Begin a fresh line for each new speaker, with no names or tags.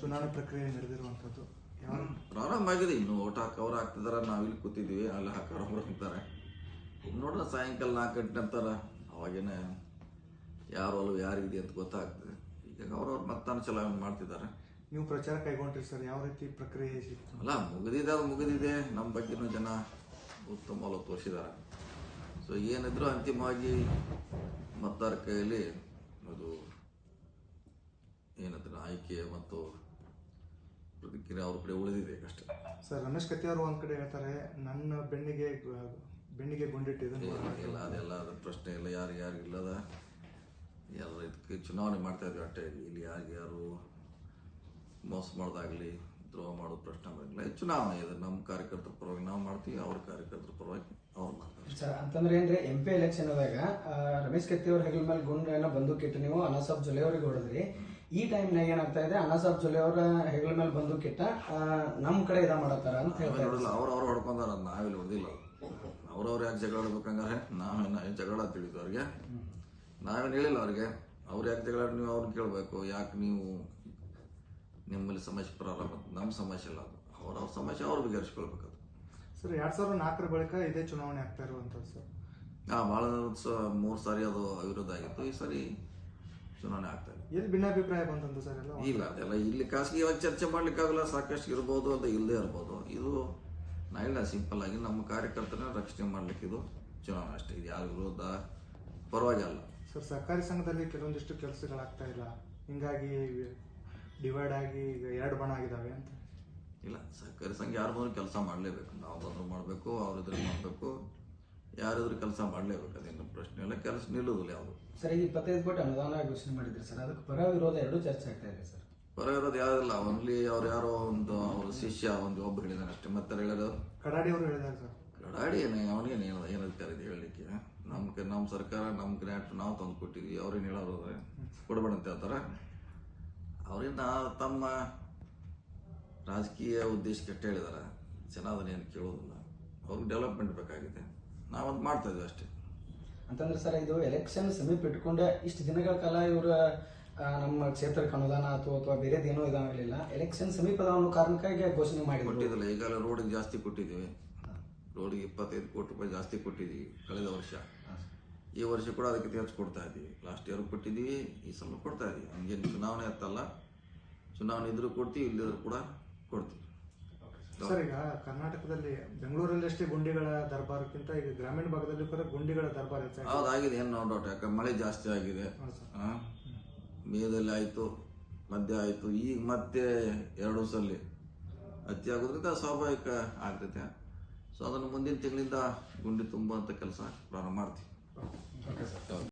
ಚುನಾವಣೆ ಪ್ರಕ್ರಿಯೆ ನಡೆದಿರುವಂತದ್ದು
ಪ್ರಾರಂಭ ಆಗಿದೆ. ಇನ್ನು ಓಟ್ ಹಾಕಿ ಅವ್ರು ಹಾಕ್ತಿದಾರ ನಾವು ಇಲ್ಲಿ ಕೂತಿದ್ವಿ ಅಲ್ಲಿ ಹಾಕೋರು ಅವ್ರು ಹಾಕ್ತಾರೆ ನೋಡ್ರ ಸಾಯಂಕಾಲ ನಾಲ್ಕು ಗಂಟೆ ಅಂತಾರ ಅವಾಗೇನೆ ಯಾರು ಅಲ್ಲೂ ಯಾರಿದೆ ಅಂತ ಗೊತ್ತಾಗ್ತದೆ. ಈಗ ಅವ್ರವ್ರು ಮತದಾನ ಚಲಾವಣೆ ಮಾಡ್ತಿದ್ದಾರೆ
ನೀವು ಪ್ರಚಾರ ಕೈಗೊಂಡ್ರಿ ಸರ್ ಯಾವ ರೀತಿ ಪ್ರಕ್ರಿಯೆ
ಅಲ್ಲ ಮುಗಿದಿದೆ ಅದು ಮುಗಿದಿದೆ. ನಮ್ಮ ಬಗ್ಗೆನೂ ಜನ ಉತ್ತಮ ತೋರಿಸಿದ್ದಾರೆ ಸೊ ಏನಿದ್ರು ಅಂತಿಮವಾಗಿ ಮತದಾರ ಕೈಯಲ್ಲಿ ಅದು ಏನಂದ್ರೆ ಆಯ್ಕೆ ಮತ್ತು ಪ್ರತಿಕ್ರಿಯೆ ಅವ್ರ ಕಡೆ ಉಳಿದಿದೆ ಅಷ್ಟೇ
ಸರ್ ರಮೇಶ್ ಕತ್ತಿ ಅವರು ಒಂದ್ ಕಡೆ ಹೇಳ್ತಾರೆ ನನ್ನ ಬೆನ್ನಿಗೆ ಬೆಣ್ಣಿಗೆ ಬೆನ್ನಿಗೆ ಗುಂಡಿಟ್ಟಿದ್ದನ್ನು
ಇಲ್ಲ ಅದೆಲ್ಲ ಅದ್ರ ಪ್ರಶ್ನೆ ಇಲ್ಲ. ಯಾರು ಯಾರು ಇಲ್ಲದ? ಎಲ್ಲ ಇದಕ್ಕೆ ಚುನಾವಣೆ ಮಾಡ್ತಾ ಇದ್ವಿ ಅಷ್ಟೇ. ಇಲ್ಲಿ ಯಾರಿಗೆ ಯಾರು ಮೋಸ ಮಾಡೋದಾಗ್ಲಿ ದ್ರೋಹ ಮಾಡೋದು ಪ್ರಶ್ನೆ ಬರಲಿಲ್ಲ ಇದು ಚುನಾವಣೆ ಇದೆ ನಮ್ಮ ಕಾರ್ಯಕರ್ತರ ಪರವಾಗಿ ನಾವು ಮಾಡ್ತೀವಿ ಅವ್ರ ಕಾರ್ಯಕರ್ತರ ಪರವಾಗಿ ಅವ್ರು ಮಾಡ್ತಾರೆ
ಸರ್ ಅಂತಂದ್ರೆ ಏನ್ರಿ ಎಂ ಪಿ ಎಲೆಕ್ಷನ್ ಆದಾಗ ರಮೇಶ್ ಕತ್ತಿ ಅವ್ರ ಹೆಗಲ ಮೇಲೆ ಬಂದು ಬಂದೂಕಿಟ್ಟು ನೀವು ಅನಾಸಾಬ್ ಜೊಲೆ ಅವ್ರಿಗೆ ಹೊಡೆದ್ರಿ. ಈ ಟೈಮ್ನಾಗ ಏನಾಗ್ತಾ ಇದೆ ಸಾಬ್ ಚೊಲೆ ಅವರ ಹೆಗಲ ಮೇಲೆ ಬಂದು ಕಿಟ್ಟ ನಮ್ಮ ಕಡೆ ಇದ ಮಾಡತ್ತಾರ ಅಂತ ಹೇಳ್ತಾರೆ ಇದ್ದಾರೆ.
ನೋಡಿಲ್ಲ ಅವ್ರು ಅವ್ರು ಹೊಡ್ಕೊಂಡಾರ ನಾವಿಲ್ಲಿ ಹೊಡೆದಿಲ್ಲ. ಅವ್ರವ್ರು ಯಾಕೆ ಜಗಳ ಆಡ್ಬೇಕಂಗಾರೆ? ನಾವೇನ ಜಗಳ ತಿಳಿದು ಅವ್ರಿಗೆ? ನಾವೇನು ಹೇಳಿಲ್ಲ ಅವ್ರಿಗೆ? ಅವ್ರು ಯಾಕೆ ಜಗಳ ನೀವು ಅವ್ರನ್ನ ಕೇಳಬೇಕು ಯಾಕೆ ನೀವು ನಿಮ್ಮಲ್ಲಿ ಸಮಸ್ಯೆ ಪ್ರಾರಂಭ ನಮ್ಮ ಸಮಸ್ಯೆ ಇಲ್ಲ ಅದು. ಅವ್ರವ್ರ ಅವ್ರ ಸಮಸ್ಯೆ ಅವ್ರು ಬಗೆಹರಿಸ್ಕೊಳ್ಬೇಕು ಅದು.
ಸರ್ ಎರಡ್ ಸಾವಿರದ ನಾಲ್ಕರ ಬಳಿಕ ಇದೇ ಚುನಾವಣೆ ಆಗ್ತಾ ಇರುವಂಥದ್ದು ಸರ್.
ಹಾಂ ಭಾಳ ಮೂರು ಸಾರಿ ಅದು ಅವಿರೋಧ ಆಗಿತ್ತು. ಈ ಸಾರಿ ಚುನಾವಣೆ ಆಗ್ತದೆ ಇದೆ.
ಎಲ್ಲಿ ಭಿನ್ನಾಭಿಪ್ರಾಯ ಬಂತಂದು ಸರ್ ಎಲ್ಲ?
ಇಲ್ಲ ಅದೆಲ್ಲ ಇಲ್ಲಿ ಖಾಸಗಿಯಾಗಿ ಚರ್ಚೆ ಮಾಡ್ಲಿಕ್ಕಾಗಲ್ಲ ಸಾಕಷ್ಟು ಇರ್ಬೋದು ಅಂತ ಇಲ್ಲದೆ ಇರ್ಬೋದು. ಇದು ನಾ ಇಲ್ಲ ಸಿಂಪಲ್ ಆಗಿ ನಮ್ಮ ಕಾರ್ಯಕರ್ತನ ರಕ್ಷಣೆ ಮಾಡ್ಲಿಕ್ಕೆ ಇದು ಚುನಾವಣೆ ಅಷ್ಟೇ. ಇದು ಯಾರ ವಿರೋಧ ಪರವಾಗಿಲ್ಲ.
ಸರ್ ಸರ್ಕಾರಿ ಸಂಘದಲ್ಲಿ ಕೆಲವೊಂದಿಷ್ಟು ಕೆಲಸಗಳಾಗ್ತಾ ಇಲ್ಲ. ಹಿಂಗಾಗಿ ಡಿವೈಡ್ ಆಗಿ ಈಗ ಎರಡು ಬಣ ಆಗಿದಾವೆ ಅಂತ.
ಇಲ್ಲ ಸರ್ಕಾರಿ ಸಂಘ ಯಾರು ಬಂದ್ರೂ ಕೆಲಸ ಮಾಡಲೇಬೇಕು. ನಾವು ಬಂದ್ರು ಮಾಡಬೇಕು ಅವ್ರ ಇದ್ರೆ ಮಾಡಬೇಕು. ಯಾರಿದ್ರು ಕೆಲಸ ಮಾಡಲೇಬೇಕು ಅದೇನು ಪ್ರಶ್ನೆ ಇಲ್ಲ. ಕೆಲಸ ನಿಲ್ಲೋದಿಲ್ಲ ಯಾವುದು.
ಸರ್ ಈಗ ಇಪ್ಪತ್ತೈದು ಕೋಟಿ ಅನುದಾನ ಘೋಷಣೆ ಮಾಡಿದ್ರಿ ಸರ್. ಅದಕ್ಕೆ ಪರ ವಿರೋಧ ಎರಡು ಚರ್ಚೆ ಆಗ್ತಾ ಇದೆ ಸರ್.
ಹೊರ ಇರೋದು ಯಾರಿಲ್ಲ ಅವನಲ್ಲಿ ಅವ್ರು ಯಾರೋ ಒಂದು ಅವ್ರ ಶಿಷ್ಯ ಒಂದು ಒಬ್ಬ ಹೇಳಿದಾನೆ ಅಷ್ಟೇ. ಮತ್ತೆ ಹೇಳೋದು?
ಕಡಾಡಿ ಅವರು ಹೇಳಿದ್ದಾರೆ ಸರ್.
ಕಡಾಡಿ ಏನೇ ಅವನಿಗೇನು ಏನು ಏನು ಅಧಿಕಾರ ಇದೆ ಹೇಳಲಿಕ್ಕೆ? ನಮ್ಮ ನಮ್ಮ ಸರ್ಕಾರ ನಮ್ಮ ಗ್ರ್ಯಾಂಟ್ ನಾವು ತಂದು ಕೊಟ್ಟಿದ್ವಿ. ಅವ್ರೇನು ಹೇಳೋರು ಅವ್ರೆ ಕೊಡಬೇಡ ಅಂತ ಹೇಳ್ತಾರೆ? ಅವರಿಂದ ತಮ್ಮ ರಾಜಕೀಯ ಉದ್ದೇಶಕ್ಕೆ ಕೆಟ್ಟ ಹೇಳಿದಾರೆ. ಜನ ಅದನ್ನೇನು ಕೇಳೋದಿಲ್ಲ. ಅವ್ರಿಗೆ ಡೆವಲಪ್ಮೆಂಟ್ ಬೇಕಾಗಿದೆ. ನಾವದು ಮಾಡ್ತಾ ಇದ್ದೀವಿ ಅಷ್ಟೇ.
ಅಂತಂದ್ರೆ ಸರ್ ಇದು ಎಲೆಕ್ಷನ್ ಸಮೀಪ ಇಟ್ಕೊಂಡೆ ಇಷ್ಟು ದಿನಗಳ ಕಾಲ ಇವರ ನಮ್ಮ ಕ್ಷೇತ್ರಕ್ಕೆ ಅನುದಾನ ಅಥವಾ ಅಥವಾ ಬೇರೆದೇನೋ ಇದಾಗಲಿಲ್ಲ ಎಲೆಕ್ಷನ್ ಸಮೀಪದ ಅನ್ನೋ ಕಾರಣಕ್ಕಾಗಿ ಘೋಷಣೆ ಮಾಡಿ
ಕೊಟ್ಟಿದ್ದಿಲ್ಲ ಈಗಲ್ಲ ರೋಡಿಗೆ ಜಾಸ್ತಿ ಕೊಟ್ಟಿದ್ದೀವಿ. ರೋಡಿಗೆ ಇಪ್ಪತ್ತೈದು ಕೋಟಿ ರೂಪಾಯಿ ಜಾಸ್ತಿ ಕೊಟ್ಟಿದ್ದೀವಿ ಕಳೆದ ವರ್ಷ. ಈ ವರ್ಷ ಕೂಡ ಅದಕ್ಕೆ ಹೆಚ್ಚು ಕೊಡ್ತಾ ಇದ್ದೀವಿ. ಲಾಸ್ಟ್ ಇಯರ್ ಕೊಟ್ಟಿದ್ದೀವಿ ಈ ಸಲ ಕೊಡ್ತಾ ಇದ್ದೀವಿ. ಹಂಗೇನು ಚುನಾವಣೆ ಹತ್ತಲ್ಲ. ಚುನಾವಣೆ ಇದ್ರೂ ಕೊಡ್ತೀವಿ ಇಲ್ಲದಿದ್ರು ಕೂಡ ಕೊಡ್ತೀವಿ.
ಸರ್ ಈಗ ಕರ್ನಾಟಕದಲ್ಲಿ ಬೆಂಗಳೂರಲ್ಲಿ ಅಷ್ಟೇ ಗುಂಡಿಗಳ ದರ್ಬಾರಕ್ಕಿಂತ ಈಗ ಗ್ರಾಮೀಣ ಭಾಗದಲ್ಲಿ ಕೂಡ ಗುಂಡಿಗಳ ದರ್ಬಾರ್ ಹೆಚ್ಚಾಗಿದೆ.
ಹೌದಾಗಿದೆ ಏನು ನೋ ಡೌಟ್ ಯಾಕಂದ್ರೆ ಮಳೆ ಜಾಸ್ತಿ ಆಗಿದೆ. ಆ? ಮೇದಲ್ಲಿ ಆಯಿತು ಮಧ್ಯ ಆಯಿತು ಈಗ ಮತ್ತೆ ಎರಡು ಸಲ ಅತಿ ಆಗೋದ್ರಿಂದ ಸ್ವಾಭಾವಿಕ ಆಗ್ತೈತೆ. ಸೊ ಅದನ್ನು ಮುಂದಿನ ತಿಂಗಳಿಂದ ಗುಂಡಿ ತುಂಬುವಂಥ ಕೆಲಸ ಪ್ರಾರಂಭ ಮಾಡ್ತೀವಿ.